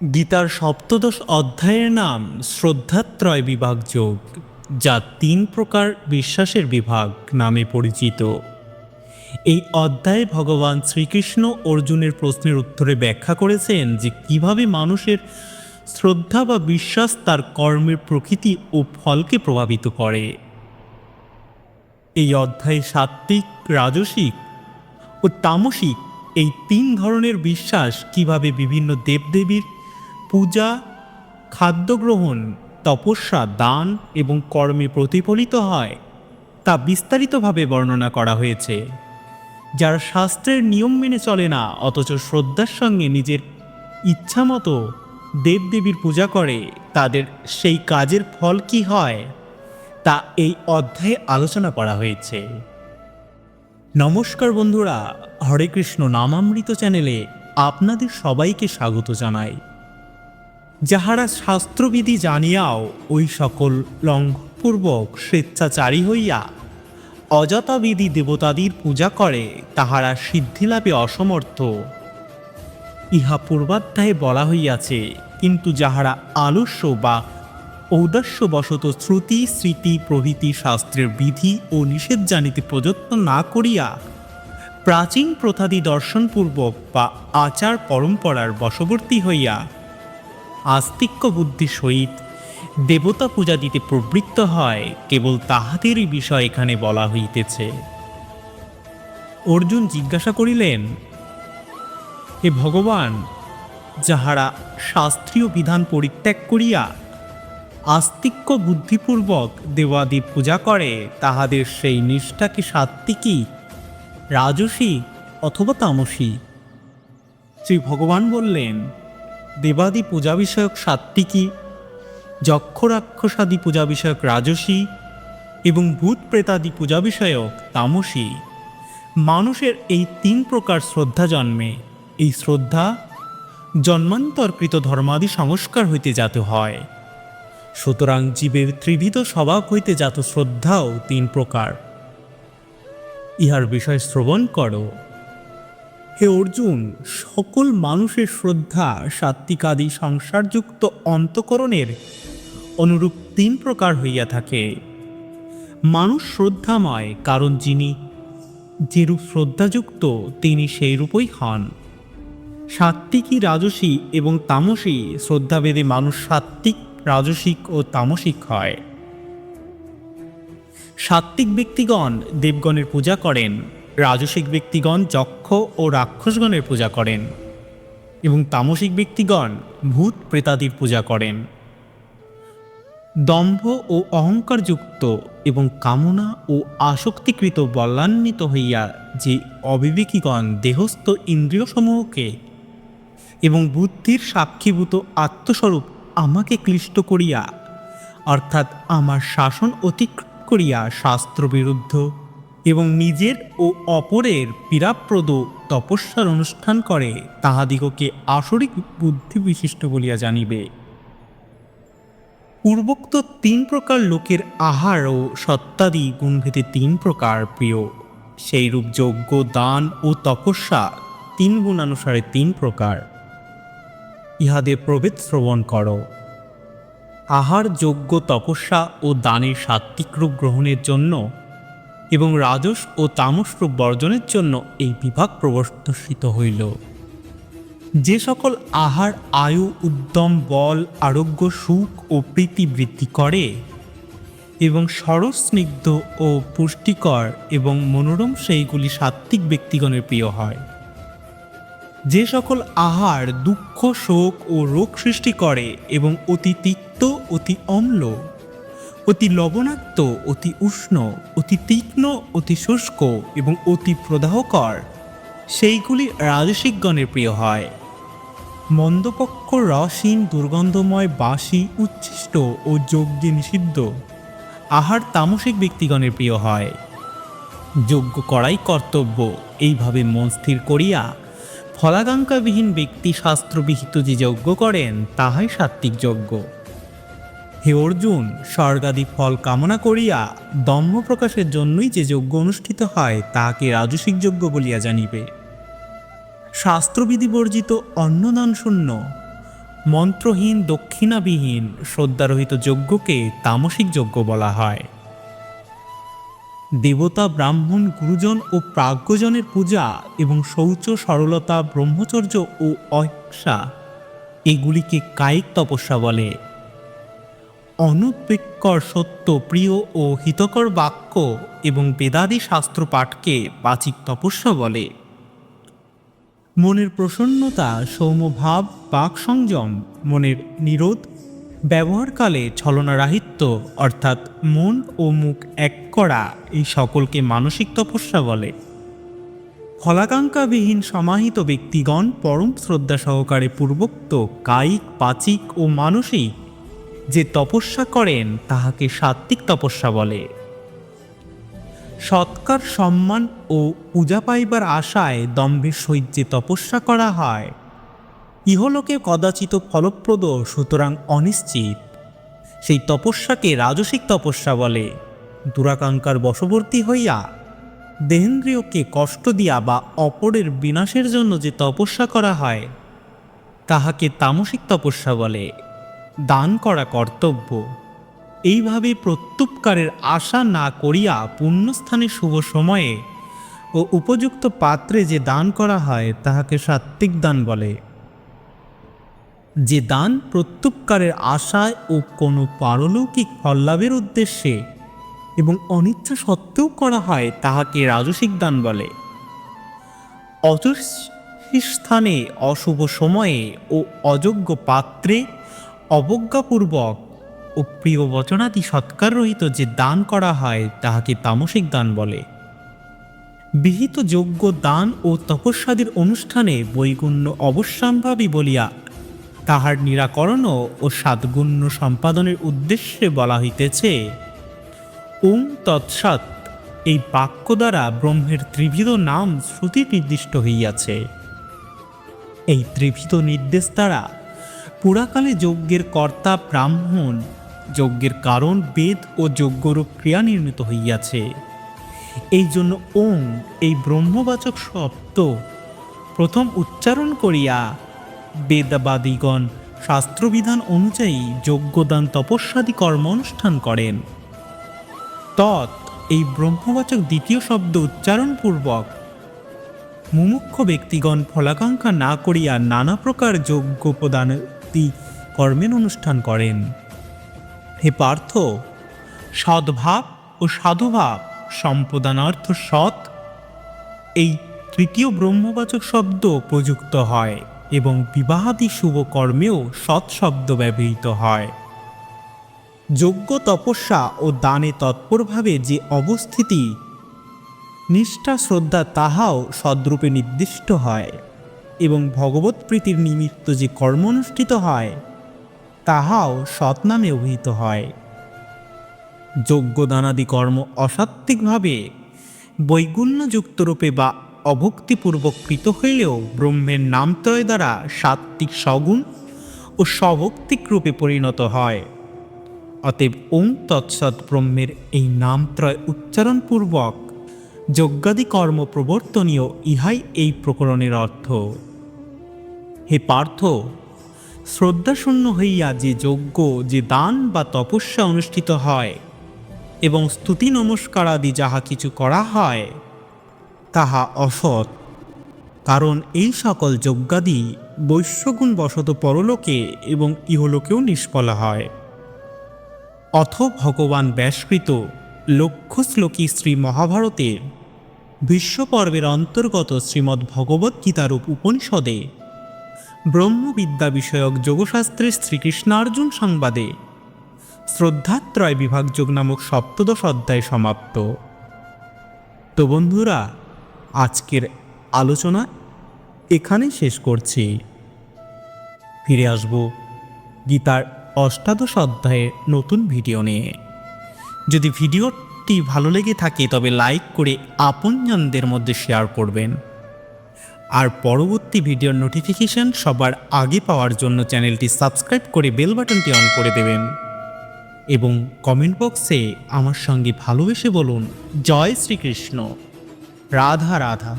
গীতার সপ্তদশ অধ্যায়ের নাম শ্রদ্ধাত্রয় বিভাগ যোগ, যা তিন প্রকার বিশ্বাসের বিভাগ নামে পরিচিত। এই অধ্যায়ে ভগবান শ্রীকৃষ্ণ অর্জুনের প্রশ্নের উত্তরে ব্যাখ্যা করেছেন যে কীভাবে মানুষের শ্রদ্ধা বা বিশ্বাস তার কর্মের প্রকৃতি ও ফলকে প্রভাবিত করে। এই অধ্যায়ে সাত্ত্বিক, রাজসিক ও তামসিক এই তিন ধরনের বিশ্বাস কীভাবে বিভিন্ন দেবদেবীর পূজা খাদ্য গ্রহণ তপস্যা, দান এবং কর্মে প্রতিফলিত হয় তা বিস্তারিতভাবে বর্ণনা করা হয়েছে। যারা শাস্ত্রের নিয়ম মেনে চলে না, অথচ শ্রদ্ধার সঙ্গে নিজের ইচ্ছামতো দেবদেবীর পূজা করে, তাদের সেই কাজের ফল কি হয়, তা এই অধ্যায়ে আলোচনা করা হয়েছে। নমস্কার বন্ধুরা, হরে কৃষ্ণ নামামৃত চ্যানেলে আপনাদের সবাইকে স্বাগত জানাই। যাহারা শাস্ত্রবিধি জানিয়াও ওই সকল লঙ্ঘপূর্বক স্বেচ্ছাচারী হইয়া অযথাবিধি দেবতাদির পূজা করে, তাহারা সিদ্ধিলাভে অসমর্থ। ইহা পূর্বাধ্যায়ে বলা হইয়াছে, কিন্তু যাহারা আলস্য বা ঔদাস্যবশত শ্রুতি, স্মৃতি, প্রভৃতি শাস্ত্রের বিধি ও নিষেধ জানিতে প্রযত্ন না করিয়া প্রাচীন প্রথাদি দর্শনপূর্বক বা আচার পরম্পরার বশবর্তী হইয়া আস্তিক্য বুদ্ধি সহিত দেবতা পূজা দিতে প্রবৃত্ত হয়, কেবল তাহাদেরই বিষয় এখানে বলা হইতেছে। অর্জুন জিজ্ঞাসা করিলেন, হে ভগবান, যাহারা শাস্ত্রীয় বিধান পরিত্যাগ করিয়া আস্তিক্য বুদ্ধিপূর্বক দেবাদি পূজা করে, তাহাদের সেই নিষ্ঠা কি রাজসী অথবা তামসী? শ্রী ভগবান বললেন দেবাদি পূজা বিষয়ক সাত্ত্বিকী যক্ষ রাক্ষসাদি পূজা বিষয়ক রাজসী এবং ভূত প্রেতাদি পূজা বিষয়ক তামসী। মানুষের এই তিন প্রকার শ্রদ্ধা জন্মে। এই শ্রদ্ধা জন্মান্তরকৃত ধর্মাদি সংস্কার হইতে যাতে হয়। সুতরাং জীবের ত্রিবিধ স্বভাব হইতে জাত শ্রদ্ধাও তিন প্রকার। ইহার বিষয় শ্রবণ করো। হে অর্জুন, সকল মানুষের শ্রদ্ধা সাত্বিকাদি সংসারযুক্ত অন্তকরণের অনুরূপ তিন প্রকার হইয়া থাকে। মানুষ শ্রদ্ধাময়, কারণ যিনি যেরূপ শ্রদ্ধাযুক্ত, তিনি সেই রূপই হন। সাত্ত্বিকী রাজসী এবং তামসী, শ্রদ্ধাভেদে মানুষ সাত্ত্বিক রাজসিক ও তামসিক হয়। সাত্ত্বিক ব্যক্তিগণ দেবগণের পূজা করেন। রাজসিক ব্যক্তিগণ যক্ষ ও রাক্ষসগণের পূজা করেন এবং তামসিক ব্যক্তিগণ ভূত প্রেতাদির পূজা করেন। দম্ভ ও অহংকারযুক্ত এবং কামনা ও আসক্তিকৃত বলান্বিত হইয়া যে অবিবেকীগণ দেহস্থ ইন্দ্রিয়সমূহকে এবং বুদ্ধির সাক্ষীভূত আত্মস্বরূপ আমাকে ক্লিষ্ট করিয়া, অর্থাৎ আমার শাসন অতিক্রম করিয়া শাস্ত্রবিরুদ্ধ এবং নিজের ও অপরের পীড়াপ্রদ তপস্যার অনুষ্ঠান করে, তাহাদিগকে আসরিক বুদ্ধি বিশিষ্ট বলিয়া জানিবে। পূর্বোক্ত তিন প্রকার লোকের আহার ও সত্তাদি গুণভেদে তিন প্রকার প্রিয়। সেইরূপ যজ্ঞ, দান ও তপস্যা তিন গুণানুসারে তিন প্রকার। ইহাদের প্রভেদ শ্রবণ করো। আহার যোগ্য তপস্যা ও দানের সাত্বিক রূপ গ্রহণের জন্য এবং রাজস ও তামস রূপ বর্জনের জন্য এই বিভাগ প্রবর্তিত হইল। যে সকল আহার, আয়ু, উদ্যম, বল, আরোগ্য, সুখ ও প্রীতি বৃদ্ধি করে এবং সরস্নিগ্ধ ও পুষ্টিকর এবং মনোরম সেইগুলি সাত্ত্বিক ব্যক্তিগণের প্রিয় হয়। যে সকল আহার দুঃখ, শোক ও রোগ সৃষ্টি করে এবং অতি তিক্ত, অতি অম্ল অতি লবণাক্ত, অতি উষ্ণ, অতি তীক্ষ্ণ, অতি শুষ্ক এবং অতি প্রদাহকর। সেইগুলি রাজসিকগণের প্রিয় হয়। মন্দপক্ষ রসহীন, দুর্গন্ধময়, বাসি, উচ্ছিষ্ট ও যজ্ঞে নিষিদ্ধ। আহার তামসিক ব্যক্তিগণের প্রিয় হয়। যজ্ঞ করাই কর্তব্য, এইভাবে মন স্থির করিয়া ফলাকাঙ্ক্ষাবিহীন ব্যক্তি শাস্ত্রবিহিত যে যজ্ঞ করেন, তাহাই সাত্ত্বিক যজ্ঞ। হে অর্জুন স্বর্গাদি ফল কামনা করিয়া দম্ভ প্রকাশের জন্যই যে যজ্ঞ অনুষ্ঠিত হয় তাহাকে রাজসিক যজ্ঞ বলিয়া জানিবে। শাস্ত্রবিধি বর্জিত অন্নদান শূন্য, মন্ত্রহীন দক্ষিণাবিহীন শ্রদ্ধারহিত যজ্ঞকে তামসিক যজ্ঞ বলা হয়। দেবতা, ব্রাহ্মণ, গুরুজন ও প্রাজ্ঞজনের পূজা এবং শৌচ, সরলতা, ব্রহ্মচর্য ও অহিংসা, এগুলিকে কায়িক তপস্যা বলে। অনুদ্বেগকর সত্য, প্রিয় ও হিতকর বাক্য এবং বেদাদি শাস্ত্র পাঠকে বাচিক তপস্যা বলে। মনের প্রসন্নতা সৌম্যভাব বাক সংযম, মনের নিরোধ, ব্যবহারকালে ছলনারাহিত্য, অর্থাৎ মন ও মুখ এক করা, এই সকলকে মানসিক তপস্যা বলে। ফলাকাঙ্ক্ষাবিহীন সমাহিত ব্যক্তিগণ পরম শ্রদ্ধা সহকারে পূর্বোক্ত কায়িক, পাচিক ও মানসিক যে তপস্যা করেন, তাহাকে সাত্ত্বিক তপস্যা বলে। সৎকার, সম্মান ও পূজা পাইবার আশায় দম্ভের সহিত যে তপস্যা করা হয়। ইহলোকে কদাচিত ফলপ্রদ, সুতরাং অনিশ্চিত। সেই তপস্যাকে রাজসিক তপস্যা বলে। দুরাকাঙ্ক্ষার বশবর্তী হইয়া দেহেন্দ্রিয়কে কষ্ট দিয়া বা অপরের বিনাশের জন্য যে তপস্যা করা হয়, তাহাকে তামসিক তপস্যা বলে। দান করা কর্তব্য। এইভাবে প্রত্যুপকারের আশা না করিয়া পুণ্যস্থানে শুভ সময়ে ও উপযুক্ত পাত্রে যে দান করা হয়, তাহাকে সাত্ত্বিক দান বলে। যে দান প্রত্যুপকারের আশায় ও কোনো পারলৌকিক ফললাভের উদ্দেশ্যে এবং অনিচ্ছা সত্ত্বেও করা হয়, তাহাকে রাজসিক দান বলে। অযশী স্থানে অশুভ সময়ে ও অযোগ্য পাত্রে অবজ্ঞাপূর্বক ও প্রিয় বচনাদি সৎকার রহিত যে দান করা হয়, তাহাকে তামসিক দান বলে। বিহিত যোগ্য দান ও তপস্যাদির অনুষ্ঠানে বৈগুণ্য অবশ্যম্ভাবী বলিয়া তাহার নিরাকরণ ও সাদগুণ্য সম্পাদনের উদ্দেশ্যে বলা হইতেছে, ওং তৎসৎ এই বাক্য দ্বারা ব্রহ্মের ত্রিবিধ নাম শ্রুতি নির্দিষ্ট হইয়াছে। এই ত্রিবিধ নির্দেশ দ্বারা পুরাকালে যজ্ঞের কর্তা ব্রাহ্মণ, যজ্ঞের কারণ বেদ ও যজ্ঞরূপ ক্রিয়া নির্মিত হইয়াছে। এই জন্য ওং, এই ব্রহ্মবাচক শব্দ প্রথম উচ্চারণ করিয়া বেদবাদীগণ শাস্ত্রবিধান অনুযায়ী যজ্ঞদান তপস্যাদি কর্ম অনুষ্ঠান করেন। তৎ এই ব্রহ্মবাচক দ্বিতীয় শব্দ উচ্চারণপূর্বক মুমুক্ষ ব্যক্তিগণ ফলাকাঙ্ক্ষা না করিয়া নানা প্রকার যজ্ঞ প্রদানাদি কর্মের অনুষ্ঠান করেন। হে পার্থ, সদ্ভাব ও সাধুভাব সম্প্রদানার্থ সৎ। এই তৃতীয় ব্রহ্মবাচক শব্দ প্রযুক্ত হয় এবং বিবাহাদি শুভ কর্মেও সৎ শব্দ ব্যবহৃত হয়। যোগ্য তপস্যা ও দানে তৎপরভাবে যে অবস্থিতি, নিষ্ঠা, শ্রদ্ধা তাহাও সদ্রূপে নির্দিষ্ট হয়। এবং ভগবত প্রীতির নিমিত্ত যে কর্ম অনুষ্ঠিত হয়, তাহাও সৎ নামে অভিহিত হয়। যজ্ঞদানাদি কর্ম অসাত্ত্বিকভাবে বৈগুণ্যযুক্ত রূপে বা অভক্তিপূর্বক কৃত হইলেও ব্রহ্মের নামত্রয় দ্বারা সাত্ত্বিক সগুণ ও স্বভক্তিক রূপে পরিণত হয়। অতএব ওং তৎসৎ ব্রহ্মের এই নামত্রয় উচ্চারণপূর্বক যজ্ঞাদি কর্ম প্রবর্তনীয় ইহাই এই প্রকরণের অর্থ। হে পার্থ, শ্রদ্ধাশূন্য হইয়া যে যজ্ঞ, যে দান বা তপস্যা অনুষ্ঠিত হয় এবং স্তুতি নমস্কার আদি যাহা কিছু করা হয়, তাহা অসৎ। কারণ এই সকল যজ্ঞাদি বৈশ্যগুণ বশত পরলোকে এবং ইহলোকেও নিষ্ফলা হয়। অথ ভগবান ব্যাসকৃত লক্ষ্য শ্লোকী শ্রী মহাভারতের বিশ্বপর্বের অন্তর্গত শ্রীমদ্ ভগবদ্গীতারূপ উপনিষদে ব্রহ্মবিদ্যা বিষয়ক যোগশাস্ত্রের শ্রীকৃষ্ণার্জুন সংবাদে। শ্রদ্ধাত্রয় বিভাগযোগ নামক সপ্তদশ অধ্যায় সমাপ্ত। তো বন্ধুরা, আজকের আলোচনা এখানে শেষ করছি। ফিরে আসব গীতার অষ্টাদশ অধ্যায়ের নতুন ভিডিও নিয়ে। যদি ভিডিওটি ভালো লেগে থাকে, তবে লাইক করে আপনজনদের মধ্যে শেয়ার করবেন। আর পরবর্তী ভিডিওর নোটিফিকেশন সবার আগে পাওয়ার জন্য চ্যানেলটি সাবস্ক্রাইব করে বেল বাটনটি অন করে দেবেন। এবং কমেন্ট বক্সে আমার সঙ্গে ভালোবেসে বলুন, জয় শ্রীকৃষ্ণ। রাধা রাধা।